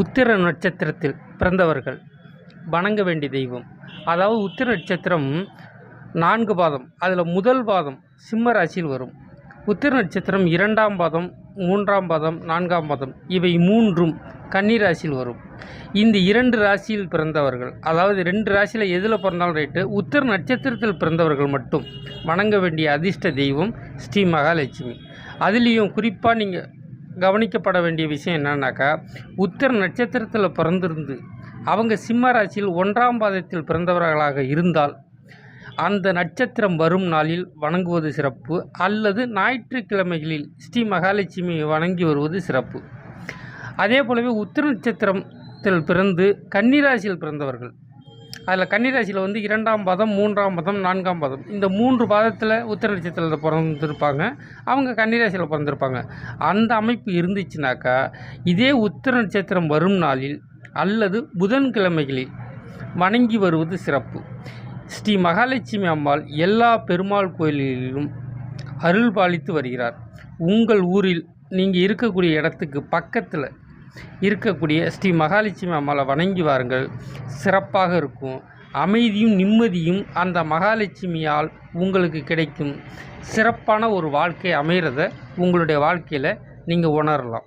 உத்திர நட்சத்திரத்தில் பிறந்தவர்கள். வணங்க வேண்டிய தெய்வம். அதாவது உத்திர நட்சத்திரம் நான்கு பாதம் அதில் முதல் பாதம் சிம்ம ராசியில் வரும். உத்திர நட்சத்திரம் இரண்டாம் பாதம் மூன்றாம் பாதம் நான்காம் பாதம் இவை மூன்றும் கன்னி ராசியில் வரும். இந்த இரண்டு ராசியில் பிறந்தவர்கள் அதாவது ரெண்டு ராசியில் எதில் பிறந்தாலும் ரைட்டு உத்திர நட்சத்திரத்தில் பிறந்தவர்கள் மட்டும் வணங்க வேண்டிய அதிர்ஷ்ட தெய்வம் ஸ்ரீ மகாலட்சுமி. அதுலேயும் குறிப்பாக நீங்கள் கவனிக்கப்பட வேண்டிய விஷயம் என்னன்னாக்கா உத்திர நட்சத்திரத்தில் பிறந்திருந்து அவங்க சிம்ம ராசியில் ஒன்றாம் பாதத்தில் பிறந்தவர்களாக இருந்தால் அந்த நட்சத்திரம் வரும் நாளில் வணங்குவது சிறப்பு அல்லது ஞாயிற்றுக்கிழமைகளில் ஸ்ரீ மகாலட்சுமி வணங்கி வருவது சிறப்பு. அதே போலவே உத்திர நட்சத்திரத்தில் பிறந்து கன்னிராசியில் பிறந்தவர்கள் அதில் கன்னிராசியில் வந்து இரண்டாம் பாதம் மூன்றாம் பாதம் நான்காம் பாதம். இந்த மூன்று பாதத்தில் உத்திர நட்சத்திரத்தில் பிறந்திருப்பாங்க. அவங்க கன்னிராசியில் பிறந்திருப்பாங்க. அந்த அமைப்பு இருந்துச்சுனாக்கா இதே உத்திர நட்சத்திரம் வரும் நாளில் அல்லது புதன்கிழமைகளில் வணங்கி வருவது சிறப்பு. ஸ்ரீ மகாலட்சுமி அம்மாள் எல்லா பெருமாள் கோயில்களிலும் அருள் பாலித்து வருகிறார். உங்கள் ஊரில் நீங்கள் இருக்கக்கூடிய இடத்துக்கு பக்கத்தில் இருக்கக்கூடிய ஸ்ரீ மகாலட்சுமி அம்மாளை வணங்கி வாருங்கள். சிறப்பாக இருக்கும். அமைதியும் நிம்மதியும் அந்த மகாலட்சுமியால் உங்களுக்கு கிடைக்கும். சிறப்பான ஒரு வாழ்க்கை அமைகிறத உங்களுடைய வாழ்க்கையில் நீங்கள் உணரலாம்.